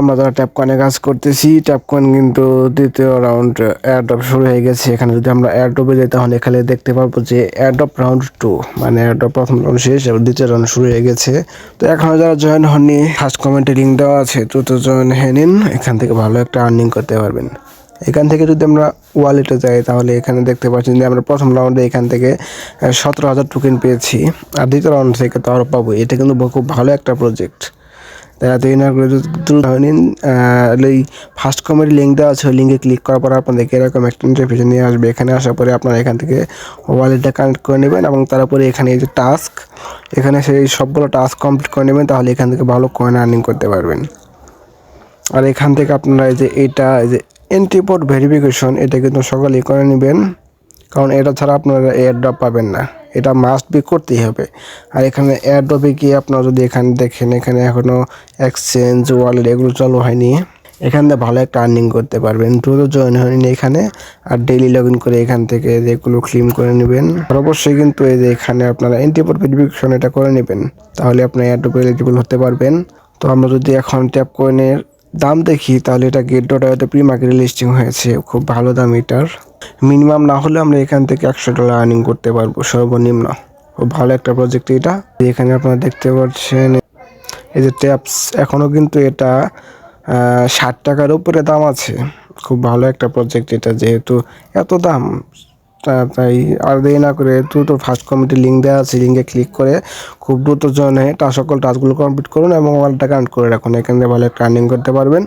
আমরা যারা ট্যাপ কয়েনে কাজ করতেছি ট্যাপ কয়েন কিন্তু দ্বিতীয় রাউন্ড এয়ারড্রপ শুরু হয়ে গেছে। এখানে যদি আমরা এয়ারড্রপে যাই, তাহলে এখানে দেখতে পারব যে এয়ারড্রপ রাউন্ড টু মানে এয়ারড্রপ প্রথম রাউন্ড শেষ এবং দ্বিতীয় রাউন্ড শুরু হয়ে গেছে। তো এখনও যারা জয়েন হননি ফার্স্ট কমেন্টে লিঙ্ক দেওয়া আছে, দ্রুত জয়েন হয়ে নিন। এখান থেকে ভালো একটা আর্নিং করতে পারবেন। এখান থেকে যদি আমরা ওয়ালেটে যাই, তাহলে এখানে দেখতে পাচ্ছেন যে আমরা প্রথম রাউন্ডে এখান থেকে সতেরো হাজার টোকেন পেয়েছি। আর দ্বিতীয় রাউন্ড থেকে তো আরও পাবো। এটা কিন্তু খুব ভালো একটা প্রজেক্ট তারা তো না করে দ্রুত হয়ে নিন এই ফার্স্ট কমেন্ট লিঙ্ক দেওয়া আছে লিঙ্কে ক্লিক করার পর আপনাদেরকে এরকম একটা ইন্টারফেসে নিয়ে আসবে। এখানে আসার পরে আপনারা এখান থেকে ওয়ালেটটা কানেক্ট করে নেবেন এবং তারপরে এখানে এই যে টাস্ক এখানে সেই সবগুলো টাস্ক কমপ্লিট করে নেবেন, তাহলে এখান থেকে ভালো কয়েন আর্নিং করতে পারবেন। আর এখান থেকে আপনারা এই যে এটা, এই যে এন্টিপোর্ট ভেরিফিকেশন এটা কিন্তু সকালেই করে নেবেন। কারণ এটা ছাড়া আপনারা এয়ারড্রপ পাবেন না। এটা মাস্ট বি করতেই হবে। আর এখানে এয়ারড্রপে গিয়ে আপনারা যদি এখানে দেখেন, এখানে এখনও এক্সচেঞ্জ ওয়ালেট এগুলো চালু হয়নি। এখান থেকে ভালো একটা আর্নিং করতে পারবেন। দ্রুত জয়েন হয়নি এখানে আর ডেইলি লগ ইন করে এখান থেকে যেগুলো ক্লিম করে নেবেন। আর অবশ্যই কিন্তু এই যে এখানে আপনারা এন্টিপোর্ট ভেরিফিকেশন এটা করে নেবেন। তাহলে আপনি এয়ারড্রপে এলিজিবল হতে পারবেন। তো আমরা যদি এখন ট্যাপ কয়েনের দাম দেখি, তাহলে এটা গেট ডট আইতে প্রি মার্কেটে লিস্টিং হয়েছে। খুব ভালো দাম এটার। মিনিমাম না হলে আমরা এখান থেকে একশো ডলার আর্নিং করতে পারব, সর্বনিম্ন। খুব ভালো একটা প্রজেক্ট এটা। এখানে আপনারা দেখতে পাচ্ছেন, এই যে ট্যাপস এখনও কিন্তু এটা ষাট টাকার উপরে দাম আছে। খুব ভালো একটা প্রজেক্ট এটা, যেহেতু এত দাম। তাই আর দেরি না করে দ্রুত ফার্স্ট কমিটি লিঙ্ক দেওয়া আছে লিঙ্কে ক্লিক করে খুব দ্রুত জয়েন হয়ে সকল টাস্কগুলো কমপ্লিট করুন এবং ওয়ালটা কানেক্ট করে রাখুন। এখান থেকে ভালো একটা আর্নিং করতে পারবেন।